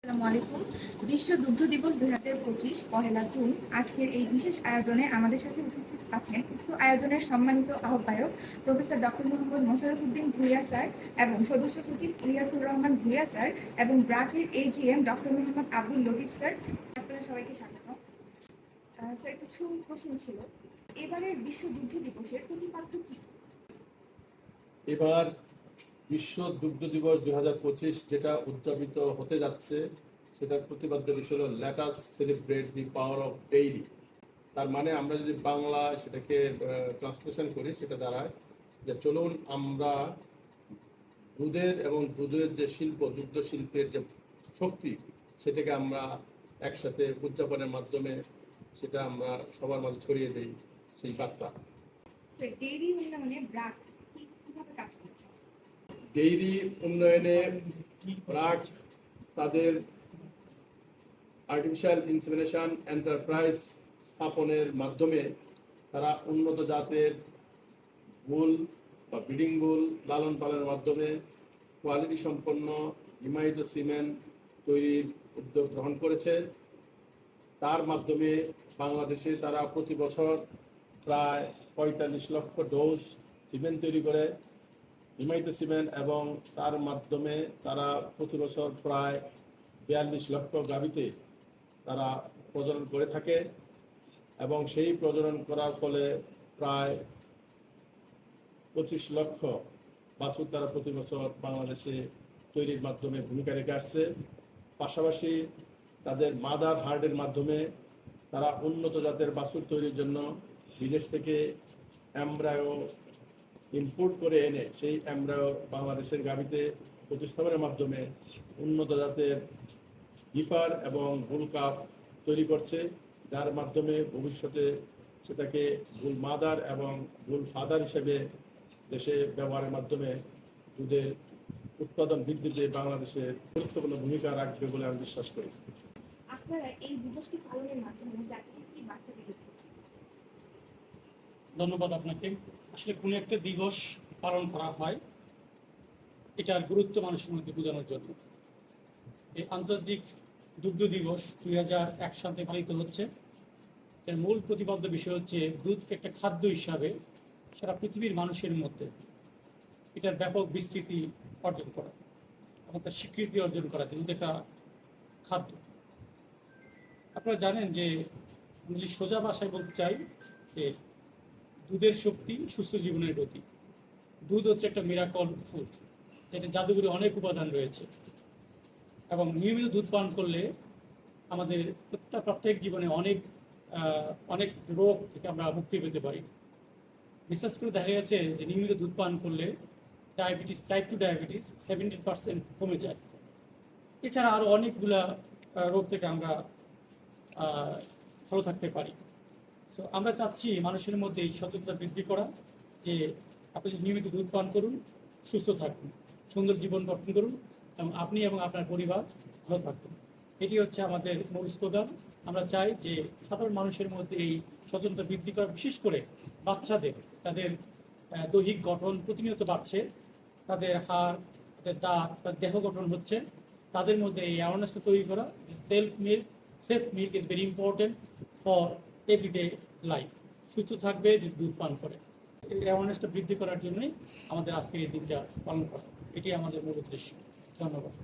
আসসালামু আলাইকুম। বিশ্ব দুগ্ধ দিবস দুই হাজার পঁচিশ, পহেলা জুন। আজকের এই বিশেষ আয়োজনে আমাদের সাথে উপস্থিত আছেন উক্ত আয়োজনের সম্মানিত আহ্বায়ক professor doctor Mohammad Mosharraf Uddin Bhuiyan sir এবং সদস্য সচিব ইলিয়াসুর রহমান ভুইয়া স্যার এবং ব্রাকের AGM doctor Mohammad Abdul Latif sir. আপনারা সবাইকে স্বাগত। স্যার, কিছু প্রশ্ন ছিল। এবারের বিশ্ব দুগ্ধ দিবসের প্রতিপাদ্য কি? এবার বিশ্ব দুগ্ধ দিবস দু হাজার পঁচিশ যেটা উদযাপিত হতে যাচ্ছে, সেটার প্রতিপাদ্য বিষয় হলো let's celebrate the power of dairy তার মানে আমরা যদি বাংলা সেটাকে ট্রান্সলেশন করি, সেটা দাঁড়ায় যে চলুন আমরা দুধের এবং দুধের যে শিল্প, দুগ্ধ শিল্পের যে শক্তি, সেটাকে আমরা একসাথে উদযাপনের মাধ্যমে সেটা আমরা সবার মাঝে ছড়িয়ে দিই, সেই বার্তা। ডেইরি উন্নয়নে কীভাবে কাজ করছে? ডেইরি উন্নয়নে প্রাক তাদের আর্টিফিশিয়াল ইনসিমিনেশন এন্টারপ্রাইজ স্থাপনের মাধ্যমে তারা উন্নত জাতের গুল বা ব্রিডিং গুল লালন পালনের মাধ্যমে কোয়ালিটি সম্পন্ন হিমায়িত সিমেন্ট তৈরির উদ্যোগ গ্রহণ করেছে। তার মাধ্যমে বাংলাদেশে তারা প্রতি বছর প্রায় পঁয়তাল্লিশ লক্ষ ডোজ সিমেন্ট তৈরি করে। সিমেন্ট এবং তার মাধ্যমে তারা প্রতি বছর প্রায় বিয়াল্লিশ লক্ষ গাভিতে তারা প্রজনন করে থাকে এবং সেই প্রজনন করার ফলে প্রায় পঁচিশ লক্ষ বাছুর তারা প্রতি বছর বাংলাদেশে তৈরির মাধ্যমে ভূমিকা রেখে আসছে। পাশাপাশি তাদের মাদার হার্ডের মাধ্যমে তারা উন্নত জাতের বাছুর তৈরির জন্য বিদেশ থেকে অ্যামব্রায়ো ইম্পোর্ট করে এনে সেই অ্যামব্রায়ো বাংলাদেশের গাভিতে প্রতিস্থাপনের মাধ্যমে উন্নত জাতের গিফার এবং বুল কাপ তৈরি করছে, যার মাধ্যমে ভবিষ্যতে সেটাকে বুল মাদার এবং বুল ফাদার হিসেবে দেশে ব্যবহারের মাধ্যমে দুধের উৎপাদন বৃদ্ধিতে বাংলাদেশের গুরুত্বপূর্ণ ভূমিকা রাখবে বলে আমি বিশ্বাস করি। আপনারা এই দিবসটি পালনের মাধ্যমে ধন্যবাদ আপনাকে। আসলে কোনো একটা দিবস পালন করা হয়, এটার গুরুত্ব মানুষের মধ্যে বোঝানোর জন্য। এই আন্তর্জাতিক দুগ্ধ দিবস দুই হাজার এক সালে পালিত হচ্ছে। এর মূল প্রতিপাদ্য বিষয় হচ্ছে দুধকে একটা খাদ্য হিসাবে সারা পৃথিবীর মানুষের মধ্যে এটার ব্যাপক বিস্তৃতি অর্জন করা এবং তার স্বীকৃতি অর্জন করা, দুধ একটা খাদ্য। আপনারা জানেন যে আমি সোজা ভাষায় বলতে চাই যে দুধের শক্তি সুস্থ জীবনের গতি। দুধ হচ্ছে একটা মিরাকল ফুড যেটা জাদুঘরে অনেক উপাদান রয়েছে। এবং নিয়মিত দুধ পান করলে আমাদের প্রত্যেক প্রত্যেক জীবনে অনেক অনেক রোগ থেকে আমরা মুক্তি পেতে পারি। বিশেষ করে দেখা গেছে যে নিয়মিত দুধ পান করলে diabetes type two diabetes seventy percent কমে যায়। এছাড়া আরও অনেকগুলা রোগ থেকে আমরা ভালো থাকতে পারি। সো আমরা চাচ্ছি মানুষের মধ্যে এই সচেতনতা বৃদ্ধি করা, যে আপনি নিয়মিত দুধ পান করুন, সুস্থ থাকুন, সুন্দর জীবন গঠন করুন, এবং আপনি এবং আপনার পরিবার ভালো থাকুন। এটি হচ্ছে আমাদের মূল স্লোগান। আমরা চাই যে সাধারণ মানুষের মধ্যে এই সচেতনতা বৃদ্ধি করা, বিশেষ করে বাচ্চাদের, তাদের দৈহিক গঠন প্রতিনিয়ত বাড়ছে, তাদের হাড়, তাদের দাঁত, তাদের দেহ গঠন হচ্ছে, তাদের মধ্যে এই অ্যাওয়ারনেসটা তৈরি করা যে self milk self milk is very important for everyday life সুস্থ থাকবে যদি দুধ পান করে। এই অ্যাওয়ারনেসটা বৃদ্ধি করার জন্যই আমাদের আজকের এই দিনটা পালন করা। এটি আমাদের মূল উদ্দেশ্য। ধন্যবাদ।